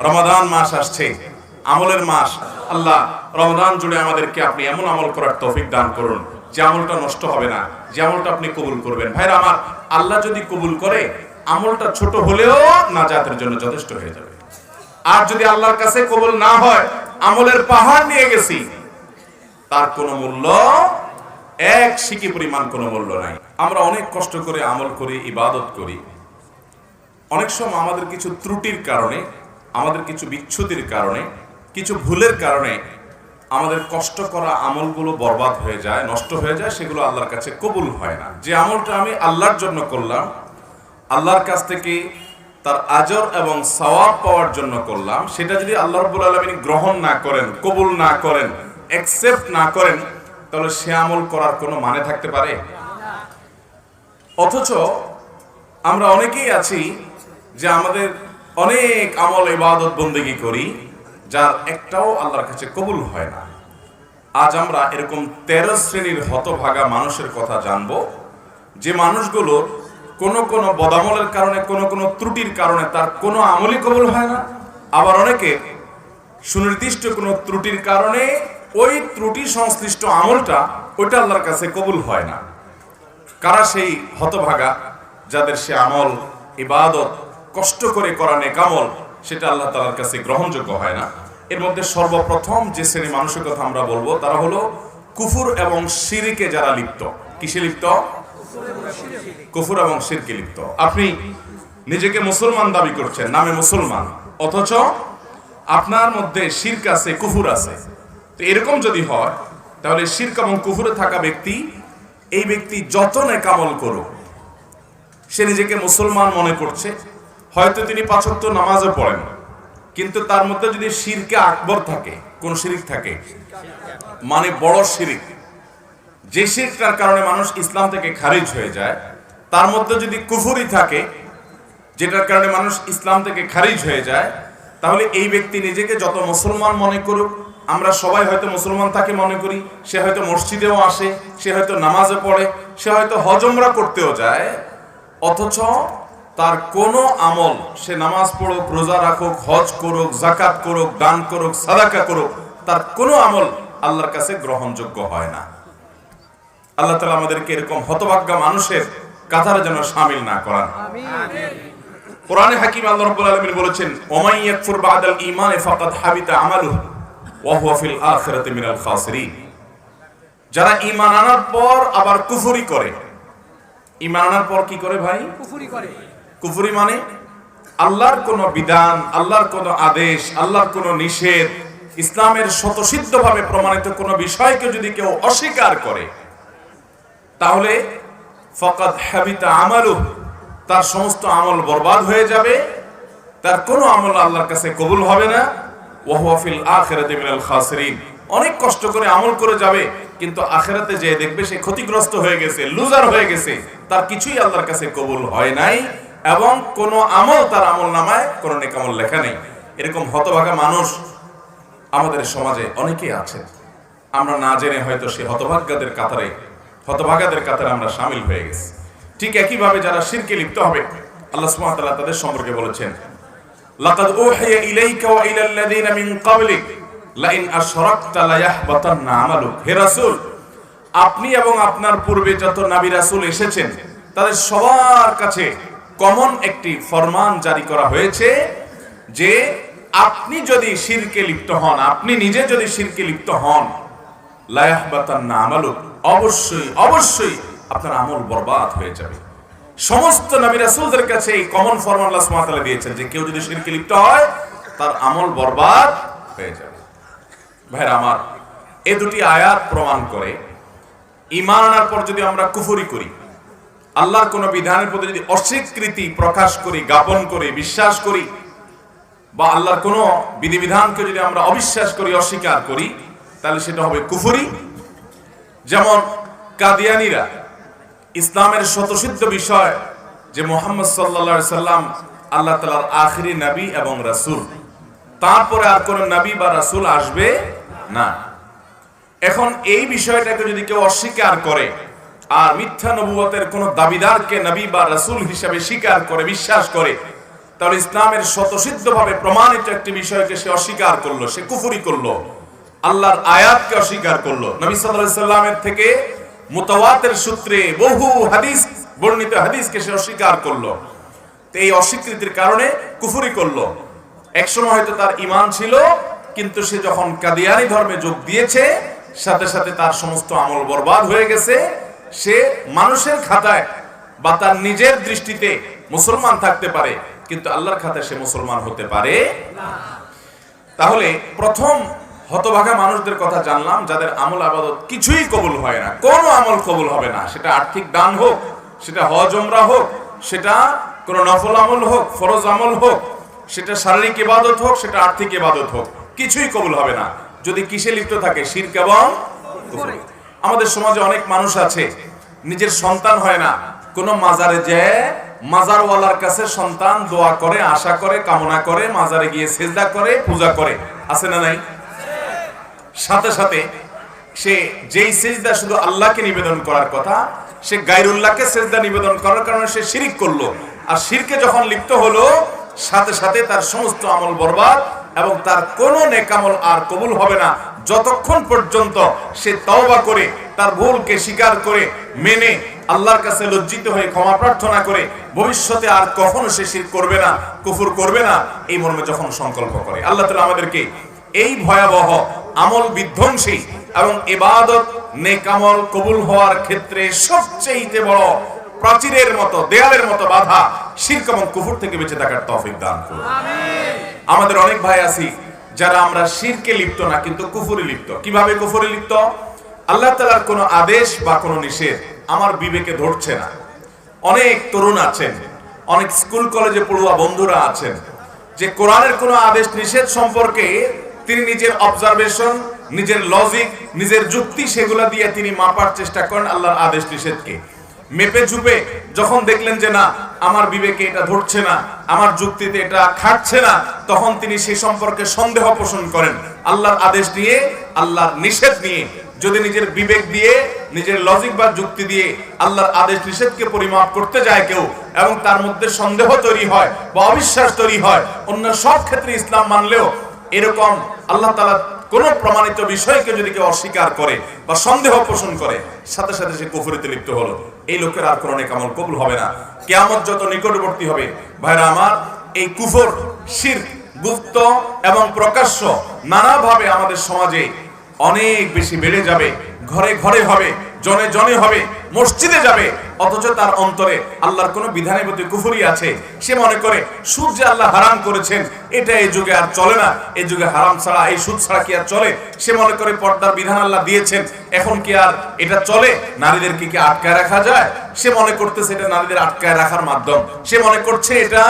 রমাদান মাস আসছে, আমলের মাস। আল্লাহ, রমাদান জুড়ে আমাদেরকে আপনি এমন আমল করার তৌফিক দান করুন, যে আমলটা নষ্ট হবে না, যে আমলটা আপনি কবুল করবেন। ভাইরা আমার, আল্লাহ যদি কবুল করে, আমলটা ছোট হলেও নাজাতের জন্য যথেষ্ট হয়ে যাবে। আর যদি আল্লাহর কাছে কবুল না হয়, আমলের পাহাড় নিয়ে গেছি, তার কোনো মূল্য, এক সিকি পরিমাণ কোনো মূল্য নাই। আমরা অনেক কষ্ট করে আমল করি, ইবাদত করি। অনেক সময় আমাদের কিছু ত্রুটির কারণে আমাদের কিছু বিচ্ছুতির কারণে, কিছু ভুলের কারণে আমাদের কষ্ট করা আমলগুলো বরবাদ হয়ে যায়, নষ্ট হয়ে যায়, সেগুলো আল্লাহর কাছে কবুল হয় না। যে আমলটা আমি আল্লাহর জন্য করলাম, আল্লাহর কাছ থেকে তার আজর এবং সওয়াব পাওয়ার জন্য করলাম, সেটা যদি আল্লাহ রব্বুল আলমিন গ্রহণ না করেন, কবুল না করেন অ্যাকসেপ্ট না করেন, তাহলে সে আমল করার কোনো মানে থাকতে পারে? অথচ আমরা অনেকেই আছি যে আমাদের অনেক আমল ইবাদত বন্দেগি করি, যার একটাও আল্লাহর কাছে কবুল হয় না। আজ আমরা এরকম তেরো শ্রেণির হতভাগা মানুষের কথা জানব, যে মানুষগুলোর কোনো কোনো বদামলের কারণে, কোনো কোনো ত্রুটির কারণে তার কোনো আমলই কবুল হয় না। আবার অনেকে সুনির্দিষ্ট কোনো ত্রুটির কারণে ওই ত্রুটি সংশ্লিষ্ট আমলটা ওইটা আল্লাহর কাছে কবুল হয় না। কারা সেই হতভাগা যাদের সে আমল, ইবাদত কষ্ট করে করা নেকামল, সেটা আল্লাহ তালার কাছে গ্রহণযোগ্য হয় না। এর মধ্যে সর্বপ্রথম যে শ্রেণি মানুষের কথা আমরা বলব, তারা হলো কুফুর এবং শিরিকে যারা লিপ্ত। কিসে লিপ্ত? কুফুর এবং শিরকে লিপ্ত। আপনি নিজেকে মুসলমান দাবি করছেন, নামে মুসলমান, অথচ আপনার মধ্যে শিরক আছে, কুফুর আছে। তো এরকম যদি হয়, তাহলে শিরক এবং কুফুরে থাকা ব্যক্তি, এই ব্যক্তি যত নেকামল করুক, সে নিজেকে মুসলমান মনে করছে হয়তো তিনি পাঁচত্ব নামাজও পড়েন। কিন্তু তার মধ্যে যদি শিরকে আকবর থাকে, কোন শিরিক থাকে মানে বড় শিরিক, যে শিরকটার কারণে মানুষ ইসলাম থেকে খারিজ হয়ে যায়, তার মধ্যে যদি কুফুরি থাকে, যেটার কারণে মানুষ ইসলাম থেকে খারিজ হয়ে যায়, তাহলে এই ব্যক্তি নিজেকে যত মুসলমান মনে করুক, আমরা সবাই হয়তো মুসলমান তাকে মনে করি, সে হয়তো মসজিদেও আসে, সে হয়তো নামাজে পড়ে, সে হয়তো হজমরা করতেও যায়, অথচ তার কোনো আমল, সে নামাজ পড়ুক, রোজা রাখুক, হজ করুক জাকাত করুক, দান করুক, সাদাকা করুক, তার কোনো আমল আল্লাহর কাছে গ্রহণযোগ্য হয় না। আল্লাহ তালা আমাদেরকে এরকম হতভাগ্য মানুষের কাতারে যেন সামিল না করান। হাকিম আল্লাহ বলেছেন ওমাই ইয়াকফুর বাদাল ঈমান ফাকাদ হাবিতা ওয়া হুয়া ফিল আখিরাতি মিনাল খাসিরিন। যারা ঈমান আনার পর আবার কুফরি করে। ঈমান আনার পর কি করে ভাই? কুফুরি করে। কুফরি মানে? আল্লাহর কোন বিধান, আল্লাহর কোন আদেশ, আল্লাহর কোন নিষেধ, ইসলামের স্বতঃসিদ্ধভাবে প্রমাণিত কোন বিষয়কে যদি কেউ অস্বীকার করে, তাহলে ফকাত হাবিতা আমালু তার সমস্ত আমল বরবাদ হয়ে যাবে, তার কোনো আমল আল্লাহর কাছে কবুল হবে না। ওয়াহুয়াফিল আখিরাতে মিনাল খাসিরিন। অনেক কষ্ট করে আমল করে যাবে, কিন্তু আখেরাতে যে দেখবে সে ক্ষতিগ্রস্ত হয়ে গেছে, লুজার হয়ে গেছে, তার কিছুই আল্লাহর কাছে কবুল হয় নাই। এবং কোন আমল তার আমল নামায় কোন নেকামল লেখা নেই। এরকম হতভাগা মানুষ আমাদের সমাজে অনেকেই আছে আমরা না জেনে হয়তো সে হতভাগ্যদের কাতারে, হতভাগাদের কাতারে আমরা সামিল হয়ে গেছি। ঠিক একইভাবে যারা শিরকে লিপ্ত হবে, আল্লাহ সুবহানাহু তাদের সম্পর্কে বলেছেন, লাকাদ উহিয়া ইলাইকা ওয়া ইলাল লাযিনা মিন ক্বাবলিক, লাইন আশরাকতা লায়াহবাতান্না আমালুক। হে রাসূল, আপনি এবং আপনার পূর্বে যত নবী রাসূল এসেছেন, তাদের সবার কাছে কমন একটি ফরমান জারি করা হয়েছে যে আপনি যদি শিরকে লিপ্ত হন, আপনি নিজে যদি শিরকে লিপ্ত হন আমালুক, অবশ্যই অবশ্যই আপনার আমল বরবাদ হয়ে যাবে। সমস্ত নবী কাছে এই কমন ফরমান আল্লাহ দিয়েছেন যে কেউ যদি শিরকে লিপ্ত হয়, তার আমল বরবাদ হয়ে যাবে। ভাইরা আমার, এ দুটি আয়াত প্রমাণ করে, ঈমান আনার পর যদি আমরা কুফরি করি আল্লাহর কোন বিধানের প্রতি যদি অস্বীকৃতি প্রকাশ করি, জ্ঞাপন করি, বিশ্বাস করি, বা আল্লাহর কোন বিধিবিধানকে যদি আমরা অবিশ্বাস করি, অস্বীকার করি, তাহলে সেটা হবে কুফরি। যেমন কাদিয়ানিরা ইসলামের শতসিদ্ধ বিষয় যে মোহাম্মদ সাল্লা সাল্লাম আল্লাহ তালার আখরি নবী এবং রাসূল। তারপরে আর কোন নবী বা রাসূল আসবে না। এখন এই বিষয়টাকে যদি কেউ অস্বীকার করে আর মিথ্যা নবুয়তের কোন দাবিদারকে নবী বা রাসূল হিসাবে স্বীকার করে, বিশ্বাস করে, তাহলে ইসলামের স্বতসিদ্ধভাবে প্রমাণিত একটি বিষয়কে সে অস্বীকার করল, সে কুফুরি করল, আল্লাহর আয়াতকে অস্বীকার করল। নবী সাল্লামের থেকে মুতাওয়াতের সূত্রে বহু হাদিস, বর্ণিত হাদিসকে সে অস্বীকার করল। এই অস্বীকৃতির কারণে কুফুরি করল। একসময় হয়তো তার ইমান ছিল, কিন্তু সে যখন কাদিয়ানি ধর্মে যোগ দিয়েছে, সাথে সাথে তার সমস্ত আমল বরবাদ হয়ে গেছে সে মানুষের খাতায় বা তার নিজের দৃষ্টিতে মুসলমান থাকতে পারে, কিন্তু আল্লাহর খাতায় সে মুসলমান হতে পারে তাহলে প্রথম হতভাগা মানুষদের কথা জানলাম, যাদের আমল আবাদত কিছুই কবুল হয় না। কোনো আমল কবুল হবে না। সেটা আর্থিক দান হোক, সেটা হজ ওমরা হোক, সেটা কোনো নফল আমল হোক, ফরজ আমল হোক, সেটা শারীরিক ইবাদত হোক, সেটা আর্থিক ইবাদত হোক, কিছুই কবুল হবে না। যদি কিসে লিপ্ত থাকে, শিরক এবং। আমাদের সমাজে অনেক মানুষ আছে, নিজের সন্তান হয় না। কোনো মাজারে যে মাজারওয়ালার কাছে সন্তান দোয়া করে, আশা করে, কামনা করে, মাজারে গিয়ে সেজদা করে, পূজা করে। আছে না নাই? সাথে সাথে সে যেই সেজদা শুধু আল্লাহকে নিবেদন করার কথা, সে গায়রুল্লাহকে সেজদা নিবেদন করার কারণে সে শিরিক করল। আর শিরকে যখন লিপ্ত হলো, সাথে সাথে তার সমস্ত আমল বরবাদ এবং তার কোনো নেকামল আর কবুল হবে না। যতক্ষণ পর্যন্ত সে তওবা করে তার ভুলকে স্বীকার করে মেনে আল্লাহর কাছে লজ্জিত হয়ে ক্ষমা প্রার্থনা করে ভবিষ্যতে আর কখনো সে শির করবে না কুফুর করবে না এই মর্মে যখন সংকল্প করে। আল্লাহ তাআলা আমাদেরকে এই ভয়াবহ আমল বিধ্বংসী এবং ইবাদত নেকামল কবুল হওয়ার ক্ষেত্রে সবচেয়ে বড় প্রাচীরের মতো দেয়ালের মতো বাধা শিরক এবং কুফুর থেকে বেঁচে থাকার তৌফিক দান করুন। আমাদের অনেক ভাই আছি যারা আমরা শিরকে লিপ্ত না, কিন্তু কুফুরে লিপ্ত। কীভাবে কুফুরে লিপ্ত? আল্লাহ তাআলার কোনো আদেশ বা কোনো নিষেধ আমার বিবেকে ধরছে না। অনেক তরুণ আছেন, অনেক স্কুল কলেজে পড়ুয়া বন্ধুরা আছেন, যে কোরআনের কোনো আদেশ, নিষেধ সম্পর্কে তিনি নিজের অবজারভেশন নিজের লজিক নিজের যুক্তি সেগুলা দিয়ে তিনি মাপার চেষ্টা করেন আল্লাহর আদেশ, নিষেধকে। মেপে চুপে যখন দেখলেন যে না, আমার বিবেকে এটা ধরছে না, আমার যুক্তিতে এটা খাটছে না, তখন তিনি সে সম্পর্কে সন্দেহ পোষণ করেন। আল্লাহর আদেশ দিয়ে, আল্লাহর নিষেধ নিয়ে, যদি নিজের বিবেক দিয়ে, নিজের লজিক বা যুক্তি দিয়ে আল্লাহর আদেশ নিষেধকে পরিমাপ করতে যায় কেউ এবং তার মধ্যে সন্দেহ তৈরি হয় বা অবিশ্বাস তৈরি হয়, অন্য সব ক্ষেত্রে ইসলাম মানলেও এরকম আল্লাহ তালা কোন প্রমাণিত বিষয়কে যদি কেউ অস্বীকার করে বা সন্দেহ পোষণ করে, সাথে সাথে সে কুফরিতে লিপ্ত হলো। এই লোকের আর কোনো নেকামল কবুল হবে না। কেয়ামত যত নিকটবর্তী হবে, ভাইরা আমার, এই কুফর শির গুপ্ত এবং প্রকাশ্য নানাভাবে আমাদের সমাজে অনেক বেশি বেড়ে যাবে, ঘরে ঘরে হবে। জনে জনে হবে, মসজিদে যাবে, অথচ তার অন্তরে আল্লাহর কোন বিধানের প্রতি কুফুরি আছে। সে মনে করে সুদ যে আল্লাহ হারাম করেছেন, এটা এই যুগে আর চলে না, এই যুগে হারাম ছাড়া, এই সুদ ছাড়া কি আর চলে? সে মনে করে, পর্দার বিধান আল্লাহ দিয়েছেন, এখন কি আর এটা চলে? নারীদেরকে কি আটকায় রাখা যায়? সে মনে করতেছে, এটা নারীদের আটকায় রাখার মাধ্যম। সে মনে করছে, এটা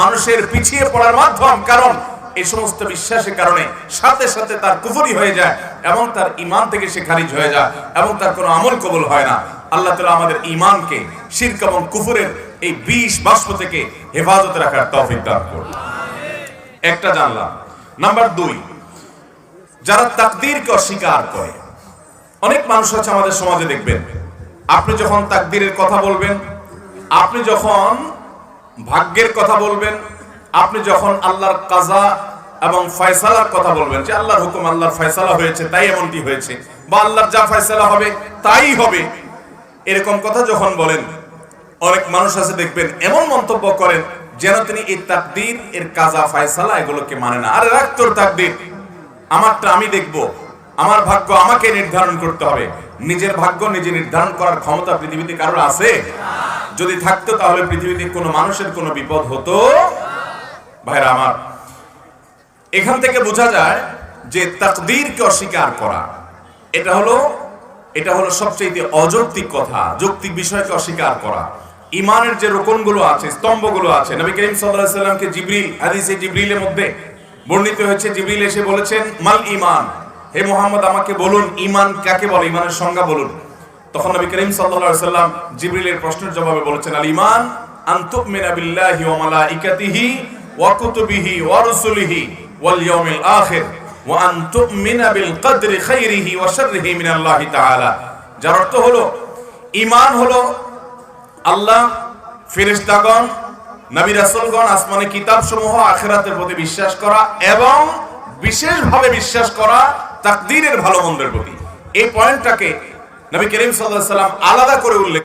মানুষের পিছিয়ে পড়ার মাধ্যম, কারণ এই সমস্ত বিশ্বাসের কারণে সাথে সাথে তার কুফরি হয়ে যায় এবং তার ইমান থেকে সে খারিজ হয়ে যায় এবং তার কোনো আমল কবল হয় না। আল্লাহ তালা আমাদের ইমানকে শিরক এবং কুফুরের এই বিষ বাষ্প থেকে হেফাজতে রাখার তৌফিক দান করুন। একটা জানলাম। নাম্বার দুই, যারা তাকদীরকে অস্বীকার করে, অনেক মানুষ আছে আমাদের সমাজে দেখবেন, আপনি যখন তাকদীরের কথা বলবেন, আপনি যখন ভাগ্যের কথা বলবেন আপনি যখন আল্লাহর কাজা এবং ফয়সালার কথা বলবেন যে আল্লাহর হুকুম, আল্লাহর ফয়সালা হয়েছে, তাই এমনটি হয়েছে, বা আল্লাহর যা ফয়সালা হবে, তাই হবে। এরকম কথা যখন বলেন, অনেক মানুষ আছে, দেখবেন, এমন মন্তব্য করেন যেন তিনি এই তাকদীর, এর কাজা, ফয়সালা এগুলোকে মানে না। আরে রাখ তোর তাকদীর। আমারটা আমি দেখব। আমার ভাগ্য আমাকে নির্ধারণ করতে হবে। নিজের ভাগ্য নিজে নির্ধারণ করার ক্ষমতা পৃথিবীতে কারোর আছে? যদি থাকতো তাহলে পৃথিবীতে কোনো মানুষের কোনো বিপদ হতো ভাইরা আমার, এখান থেকে বোঝা যায় যে তাকদীরকে অস্বীকার করা, এটা হলো এটা হলো সবচেয়ে অযৌক্তিক কথা, যৌক্তিক বিষয়কে অস্বীকার করা। ইমানের যে রোকনগুলো আছে, স্তম্ভগুলো আছে, নবী করিম সাল্লাল্লাহু আলাইহি সাল্লামকে জিবরিল, হাদিসে জিবরিলের মধ্যে বর্ণিত হয়েছে, জিবরিল এসে বলেছেন, মাল ইমান হে মোহাম্মদ, আমাকে বলুন ইমান কাকে বলে? ইমানের সংজ্ঞা বলুন। তখন নবী করিম সাল্লাল্লাহু আলাইহি সাল্লাম জিবরিলের প্রশ্নের জবাবে বলেছেন আল ইমান আন তুমিনা বিল্লাহি ওয়া আন তুমিনা বিল কদরি খাইরিহি ওয়া শাররিহি মিনাল্লাহি তাআলা। যার অর্থ হলো ইমান হলো আল্লাহ, ফেরেশতাগণ, নবী রাসূলগণ, আসমানে কিতাব সমূহ আখিরাতের প্রতি বিশ্বাস করা এবং বিশেষভাবে বিশ্বাস করা তাকদীরের ভালো মন্দের প্রতি। এই পয়েন্টটাকে নবী করিম সাল্লাল্লাহু আলাইহি সাল্লাম আলাদা করে উল্লেখ